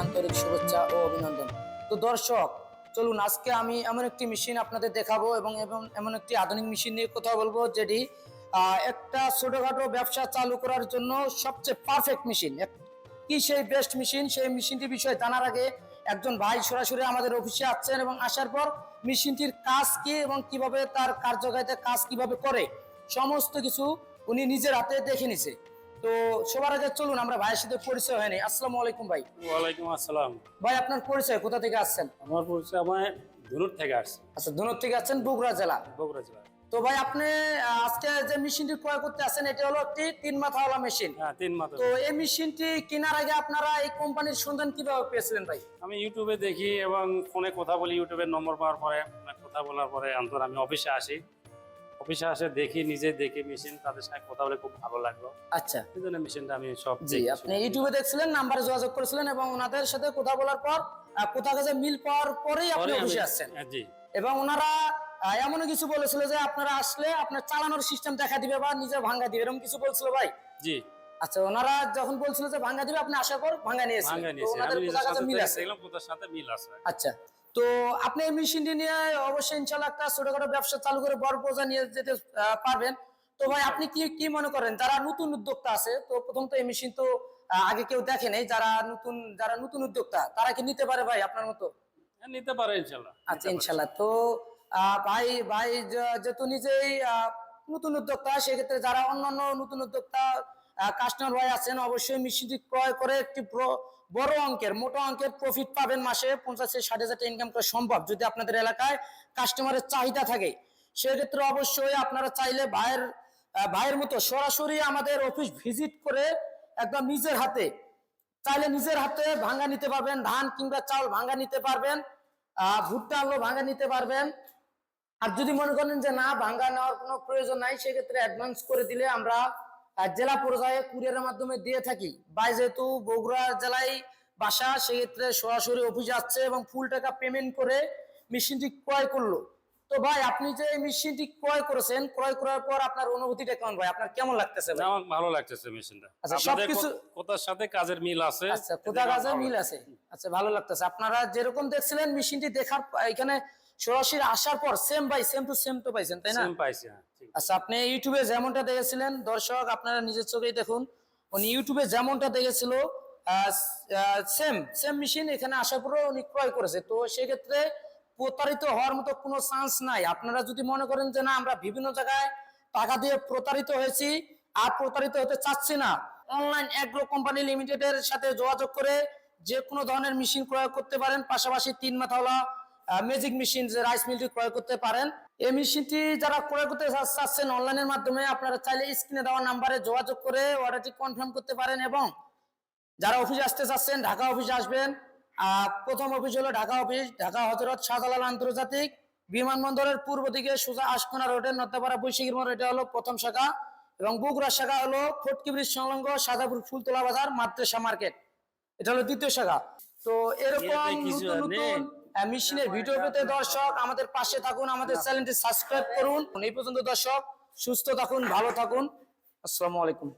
আন্তরিক শুভেচ্ছা ও অভিনন্দন। তো দর্শক, চলুন, আজকে আমি এমন একটি মেশিন আপনাদের দেখাবো এবং এবং এমন একটি আধুনিক মেশিন নিয়ে কথা বলব, যেটি একটা ছোটখাটো ব্যবসা চালু করার জন্য সবচেয়ে পারফেক্ট মেশিন কি সেই বেস্ট মেশিন সেই মেশিনটির বিষয়ে জানার আগে একজন ভাই সরাসরি আমাদের অফিসে আসছেন এবং আসার পর মেশিনটির কাজ কি এবং কীভাবে তার কার্যকারিতা, কাজ কীভাবে করে, সমস্ত কিছু উনি নিজের হাতে দেখে নিছে। তো সবার আগে চলুন আমরা ভাইয়ের সাথে পরিচয় হয়নি। আসসালামু আলাইকুম ভাই। ওয়ালাইকুম আসসালাম। ভাই আপনার পরিচয় কোথা থেকে আসছেন? আমার পরিচয় আমার ধনুর থেকে আসছে। আচ্ছা ধনুর থেকে আসছেন বগুড়া জেলা। বগুড়া জেলা। তো ভাই আপনি আজকে যে মেশিনটি ক্রয় করতে আসেন এটি হলো একটি তিন মাথাওয়ালা মেশিন। হ্যাঁ তিন মাত্র তো এই মেশিনটি কেনার আগে আপনারা এই কোম্পানির সন্ধান কীভাবে পেয়েছিলেন ভাই? আমি ইউটিউবে দেখি এবং ফোনে কথা বলি ইউটিউবের নম্বর পাওয়ার পরে মানে কথা বলার পরে অন্তর আমি অফিসে আসি। অফিসে আসে দেখি নিজে দেখি মেশিন তাদের সাথে কথা বলে খুব ভালো লাগল। আচ্ছা। এই জন্য মেশিনটা আমি সব জি আপনি ইউটিউবে দেখছিলেন নাম্বারে যোগাযোগ করেছিলেন এবং ওনাদের সাথে কথা বলার পর কোথা কাছে মিল পাওয়ার পরেই আপনি অফিসে আসছেন। হ্যাঁ, জি। এবং ওনারা আহ, এমনও কিছু বলেছিল যে আপনারা আসলে আপনার চালানোর সিস্টেম দেখা দিবে বা নিজে ভাঙ্গা দিবে এরকম কিছু বলছিল ভাই? জি। আচ্ছা ওনারা যখন বলছিল যে ভাঙ্গা দিবে আপনি আসার পর ভাঙ্গা নিয়েছেন ভাঙ্গা তো নিয়েছি ওনাদের আমি নিজের সাথে মিল আছে? দেখলাম কোথার সাথে মিল আছে। আচ্ছা। তো আপনি এই মেশিনটি নিয়ে অবশ্যই ইনশাল্লাহ একটা ছোটখাটো ব্যবসা চালু করে বড় পর্যায়ে নিয়ে যেতে পারবেন। তো ভাই আপনি কি কি মনে করেন? যারা নতুন উদ্যোক্তা আছে তো প্রথম তো এই মেশিন তো আগে কেউ দেখে নেই। যারা নতুন যারা নতুন উদ্যোক্তা তারা কি নিতে পারে ভাই আপনার মতো? হ্যাঁ, নিতে পারে ইনশাল্লাহ আচ্ছা ইনশাল্লাহ তো আহ, ভাই ভাই যেহেতু নিজেই নতুন উদ্যোক্তা সেক্ষেত্রে যারা অন্যান্য নতুন উদ্যোক্তা কাস্টমার ভাই আছেন, অবশ্যই মেশিনটি ক্রয় করে একটি বড় অঙ্কের, মোটা অঙ্কের প্রফিট পাবেন মাসে পঞ্চাশ থেকে ষাট হাজার ইনকাম করা সম্ভব যদি আপনাদের এলাকায় কাস্টমারের চাহিদা থাকে। সেক্ষেত্রে অবশ্যই আপনারা চাইলে ভাইয়ের ভাইয়ের মতো সরাসরি আমাদের অফিস ভিজিট করে একদম নিজের হাতে, চাইলে নিজের হাতে ভাঙ্গা নিতে পারবেন, ধান কিংবা চাল ভাঙ্গা নিতে পারবেন ভুট্টা, আলু ভাঙ্গা নিতে পারবেন। আর যদি মনে করেন যে না, ভাঙ্গা নেওয়ার কোনো প্রয়োজন নাই, সেক্ষেত্রে অ্যাডভান্স করে দিলে আমরা জেলা পর্যায়ে কুরিয়ারের মাধ্যমে দিয়ে থাকি। বাই যেহেতু বগুড়া জেলায় বাসা সেক্ষেত্রে সরাসরি অফিসে আসছে এবং ফুল টাকা পেমেন্ট করে মেশিনটি ক্রয় করল। তো ভাই আপনি যে এই মেশিনটি ক্রয় করেছেন ক্রয় করার পর আপনার অনুভূতিটা কেমন ভাই? আপনার কেমন লাগতেছে ভাই? আমার ভালো লাগতেছে মেশিনটা আচ্ছা, সবকিছু- কোথার সাথে কাজের মিল আছে? আচ্ছা কোথা কাজে মিল আছে? আচ্ছা ভালো লাগতেছে। আপনারা যেরকম দেখছিলেন মেশিনটি দেখার এখানে সরাসরি আসার পর same by same to same তো পাইছেন তাই না? সেম পাইছি হ্যাঁ আচ্ছা আপনি ইউটিউবে যেমনটা দেখেছিলেন দর্শক আপনারা নিজের চোখেই দেখুন উনি ইউটিউবে যেমনটা দেখেছিল সেম সেম মেশিন এখানে আসার পরে উনি ক্রয় করেছে। তো সেক্ষেত্রে প্রতারিত হওয়ার মতো কোনো চান্স নাই। আপনারা যদি মনে করেন যে না আমরা বিভিন্ন জায়গায় টাকা দিয়ে প্রতারিত হয়েছি আর প্রতারিত হতে চাচ্ছি না অনলাইন অ্যাগ্রো কোম্পানি লিমিটেডের সাথে যোগাযোগ করে যে কোনো ধরনের মেশিন ক্রয় করতে পারেন পাশাপাশি তিন মাথাওয়ালা ম্যাজিক মেশিন যে রাইস মিলটি ক্রয় করতে পারেন। এই মেশিনটি যারা ক্রয় করতে চাচ্ছেন অনলাইনের মাধ্যমে আপনারা চাইলে স্ক্রিনে দেওয়া নাম্বারে যোগাযোগ করে অর্ডারটি কনফার্ম করতে পারেন এবং যারা অফিসে আসতে চাচ্ছেন ঢাকা অফিসে আসবেন। প্রথম অফিস হলো ঢাকা অফিস ঢাকা হজরত শাহজালাল আন্তর্জাতিক বিমানবন্দরের পূর্ব দিকে সোজা আশকোনা রোডের নদ্দাপাড়া বৈশাখীর মোড় এটা হলো প্রথম শাখা এবং বগুড়া শাখা হলো ফটকি ব্রিজ সংলগ্ন সাদাপুর ফুলতলা বাজার মাদ্রাসা মার্কেট এটা হলো দ্বিতীয় শাখা। তো এরকম নতুন নতুন মেশিনের ভিডিও পেতে দর্শক, আমাদের পাশে থাকুন, আমাদের চ্যানেলটি সাবস্ক্রাইব করুন। এই পর্যন্ত দর্শক, সুস্থ থাকুন, ভালো থাকুন। আসসালামু আলাইকুম।